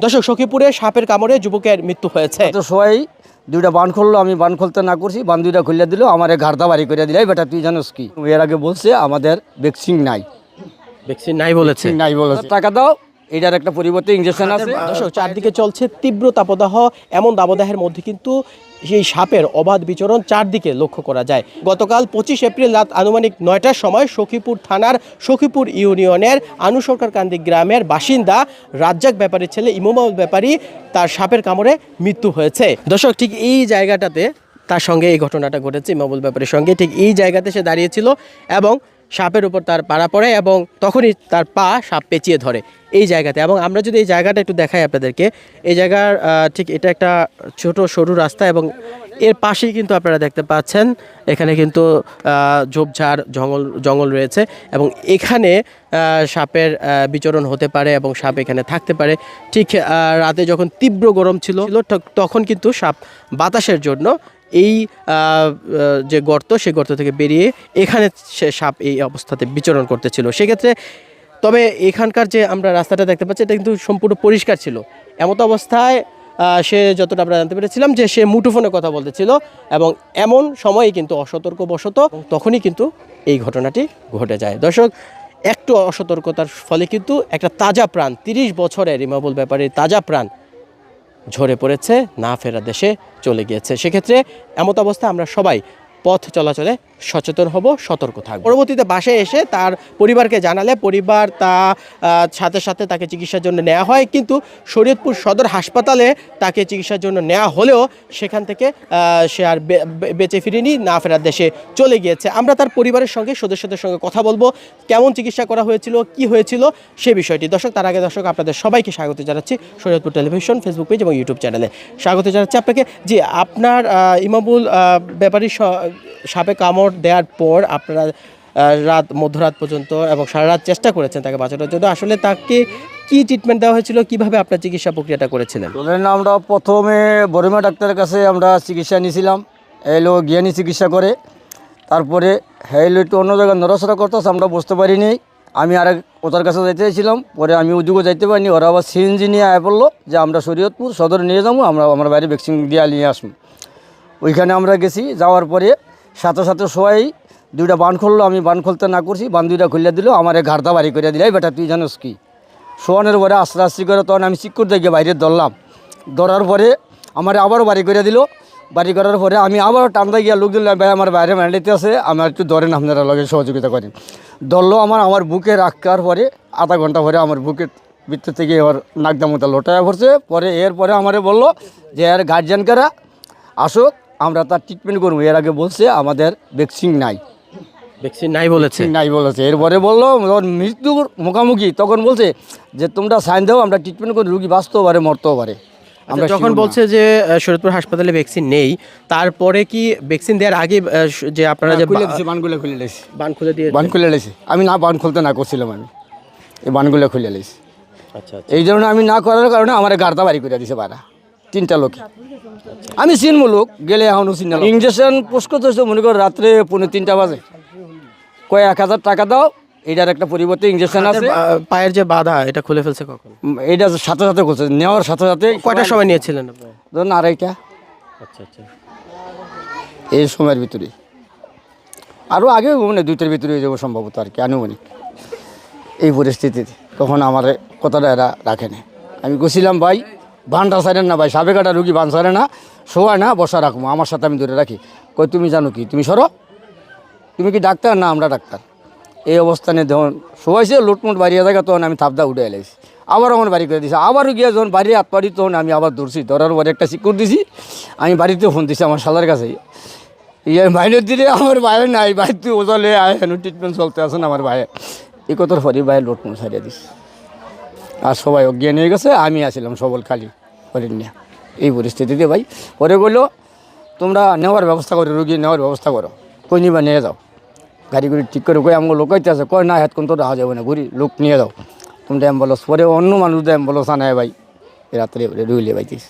দর্শক সখীপুরে সাপের কামড়ে যুবকের মৃত্যু হয়েছে। তো সবাই দুইটা বান খুললো আমি বান খুলতে না করছি বান দুইটা খুলে দিল আমার ঘাড়দা বাড়ি করে দিলাই বেটা তুই জানোস কি? এর আগে বলছে আমাদের ভ্যাকসিন নাই। ভ্যাকসিন নাই বলেছে। নাই বলেছে। টাকা দাও। এটার একটা পরিবর্তে ইঞ্জেকশন আছে। দর্শক চারদিকে চলছে তীব্র তাপদাহ এমন দাবদাহের মধ্যে কিন্তু সেই সাপের অবাধ বিচরণ চারদিকে লক্ষ্য করা যায়। গতকাল পঁচিশ এপ্রিল রাত আনুমানিক নয়টার সময় সখীপুর থানার সখীপুর ইউনিয়নের আনু সরকার কান্দি গ্রামের বাসিন্দা রাজ্জাক ব্যাপারীর ছেলে ইমোমাউল ব্যাপারী তার সাপের কামড়ে মৃত্যু হয়েছে। দর্শক ঠিক এই জায়গাটাতে তার সঙ্গে এই ঘটনাটা ঘটেছে ইমামুল ব্যাপারীর সঙ্গে। ঠিক এই জায়গাতে সে দাঁড়িয়েছিল এবং সাপের উপর তার পাড়া পড়ে এবং তখনই তার পা সাপ পেঁচিয়ে ধরে। এই জায়গাতে। এবং আমরা যদি এই জায়গাটা একটু দেখাই আপনাদেরকে, এই জায়গার ঠিক এটা একটা ছোট সরু রাস্তা এবং এর পাশেই কিন্তু আপনারা দেখতে পাচ্ছেন, এখানে কিন্তু ঝোপঝাড়, জঙ্গল জঙ্গল রয়েছে এবং এখানে সাপের বিচরণ হতে পারে এবং সাপ এখানে থাকতে পারে। ঠিক রাতে যখন তীব্র গরম ছিল তখন কিন্তু সাপ বাতাসের জন্য এই যে গর্ত, সে গর্ত থেকে বেরিয়ে এখানে সে সাপ এই অবস্থাতে বিচরণ করতেছিল। সেক্ষেত্রে তবে এখানকার যে আমরা রাস্তাটা দেখতে পাচ্ছি, এটা কিন্তু সম্পূর্ণ পরিষ্কার ছিল। এমত অবস্থায় সে যতটা আমরা জানতে পেরেছিলাম যে সে মুঠোফোনে কথা বলতেছিল এবং এমন সময়ে কিন্তু অসতর্কবশত তখনই কিন্তু এই ঘটনাটি ঘটে যায়। দর্শক, একটু অসতর্কতার ফলে কিন্তু একটা তাজা প্রাণ, তিরিশ বছরের ইমাবুল ব্যাপারীর তাজা প্রাণ ঝরে পড়েছে, না ফেরা দেশে চলে গিয়েছে। সেক্ষেত্রে এমত অবস্থায় আমরা সবাই পথ চলাচলে সচেতন হব, সতর্ক থাকব। পরবর্তীতে বাসায় এসে তার পরিবারকে জানালে, পরিবার তা সাথে সাথে তাকে চিকিৎসার জন্য নেওয়া হয়। কিন্তু শরীয়তপুর সদর হাসপাতালে তাকে চিকিৎসার জন্য নেওয়া হলেও সেখান থেকে সে আর বেঁচে ফিরেনি, না ফেরার দেশে চলে গিয়েছে। আমরা তার পরিবারের সঙ্গে, সদস্যদের সঙ্গে কথা বলব। কেমন চিকিৎসা করা হয়েছিল, কি হয়েছিল, সে বিষয়টি। দর্শক, তার আগে দর্শক, আপনাদের সবাইকে স্বাগত জানাচ্ছি শরীয়তপুর টেলিভিশন, ফেসবুক পেজ এবং ইউটিউব চ্যানেলে। স্বাগত জানাচ্ছি আপনাকে। যে আপনার ইমামুল ব্যাপারী সাপে কামড় দেওয়ার পর আপনারা রাত, মধ্যরাত পর্যন্ত এবং সারা রাত চেষ্টা করেছেন তাকে বাঁচানোর জন্য। আসলে তাকে কি ট্রিটমেন্ট দেওয়া হয়েছিল, কীভাবে আপনার চিকিৎসা প্রক্রিয়াটা করেছিলেন? ধরেন আমরা প্রথমে বরিমা ডাক্তারের কাছে আমরা চিকিৎসা নিয়েছিলাম এলো জ্ঞানী চিকিৎসা করে। তারপরে হেলো একটু অন্য জায়গায় নড়াচড়া করতেছে, আমরা বুঝতে পারিনি। আমি আরেক ওটার কাছে যাইতে চাইছিলাম, পরে আমি ওদিকেও যাইতে পারিনি। ওরা আবার সিএনজি নিয়ে আয় বলল যে আমরা শরীয়তপুর সদরে নিয়ে যাব, আমরা, আমার বাইরে ভ্যাকসিন দিয়ে নিয়ে আসব। ওইখানে আমরা গেছি, যাওয়ার পরে সাথে সাথে সবাই দুইটা বান খুললো, আমি বান খুলতে না করছি, বান দুইটা খুলে দিল, আমার ঘাড়দা বাড়ি করে দিলাই বেটা, তুই জানোস কি? শোয়ানোর পরে আস্তে আস্তে করে তখন আমি চিকুর দেখে বাইরে ধরলাম। ধরার পরে আমার আবারও বাড়ি করে দিল। বাড়ি করার পরে আমি আবারও টান্দা গিয়া লোক দিলাম, ভাই, আমার বাইরে ম্যান্ডেতে আছে আমার একটু ধরেন আপনারা লগে সহযোগিতা করেন। ধরলো আমার আমার বুকে রাখার পরে আধা ঘণ্টা পরে আমার বুকের ভিতর থেকে এবার নাকদামতা লোটায় পড়ছে। পরে এরপরে আমারে বলল যে, এর গার্জিয়ান কারা? আসুক আমরা তার ট্রিটমেন্ট করব। এর আগে বলছে আমাদের ভ্যাকসিন নাই। ভ্যাকসিন নাই বলেছে। নাই বলেছে। এরপরে বলল ওর মৃত্যুর মুখামুখি তখন বলছে যে তোমরা সাইন দাও আমরা ট্রিটমেন্ট করি রুগী বাঁচতেও পারে মরতেও পারে। আমরা আচ্ছা, যখন বলছে যে আহ, শরীয়তপুর হাসপাতালে ভ্যাকসিন নেই তারপরে কি ভ্যাকসিন দেওয়ার আগে যে আপনারা যে বানগুলো খুলে লেছি বান খুলে দিয়ে বান খুলে লেছি আমি না বান খুলতে না করছিলাম আমি। এই বানগুলো খুলে লেছি আচ্ছা আচ্ছা। এই জন্য আমি না করার কারণে আমার গাড়দা বাড়ি করে দিছে বারা তিনটা লোক। আমি চিনবো লোক গেলে এখনও চিন ইঞ্জেকশন পোস্ট করতেছে মনে করো রাত্রে পনেরো তিনটা বাজে। কয় এক হাজার টাকা দাও এটার একটা পরিবর্তে ইঞ্জেকশন আছে। পায়ের যে বাধা এটা খুলে ফেলছে কখন? এটা সাথে সাথে করছে নেওয়ার সাথে সাথে কয়টার সময় নিয়েছিলেন ধরুন আড়াইটা। আচ্ছা আচ্ছা। এই সময়ের ভিতরে। আরও আগে মানে দুইটার ভিতরে হয়ে যাব সম্ভবত আর কি আনুমানিক। এই পরিস্থিতিতে। তখন আমার কথাটা এরা রাখে না আমি গেছিলাম ভাই বানটা সারেন না ভাই সাবে কাটা রুগী বান সারে না শোয়ায় না, বসা রাখব। আমার সাথে আমি ধরে রাখি। কই, তুমি জানো কি? তুমি সরো। তুমি কি ডাক্তার? না, আমরা ডাক্তার। এই অবস্থানে যখন শোয়াইছে, লুটমুট বাড়িয়ে থাকে তখন আমি থাপদা উঠে এলাইছি। আবার আমার বাড়ি করে দিছি। আবারও গিয়ে যখন বাড়ি হাত পাড়ি, তখন আমি আবার ধরছি। ধরার পরে একটা সিকিউর দিছি। আমি বাড়িতে ফোন দিছি আমার শালার কাছে। ইয়ে বাইরের দিলে আমার বাইরে নাই। বাইরে তুই ওজালে আয় হেন ট্রিটমেন্ট চলতে আসেন আমার বাইরে এই কথার পরে বাইরে লুটমুট সারিয়ে দিস আর সবাই অজ্ঞান হয়ে গেছে, আমি আসলাম সবল খালি, হরিণ নিয়ে। এই পরিস্থিতিতে ভাই। পরে বলল, তোমরা নেওয়ার ব্যবস্থা করো, রুগী নেওয়ার ব্যবস্থা করো। কই নিবা, নিয়ে যাও। গাড়ি গুড়ি ঠিক করে কই আমাকে লোকাইতে আছে কয় না হেতক্ষণ তো রাহা যাবে না, ঘুরি, লোক নিয়ে যাও। তোমরা অ্যাম্বুলেন্স পরে অন্য মানুষদের অ্যাম্বুলেন্স আনায় ভাই। রাত্রে রুইলে বাইতিস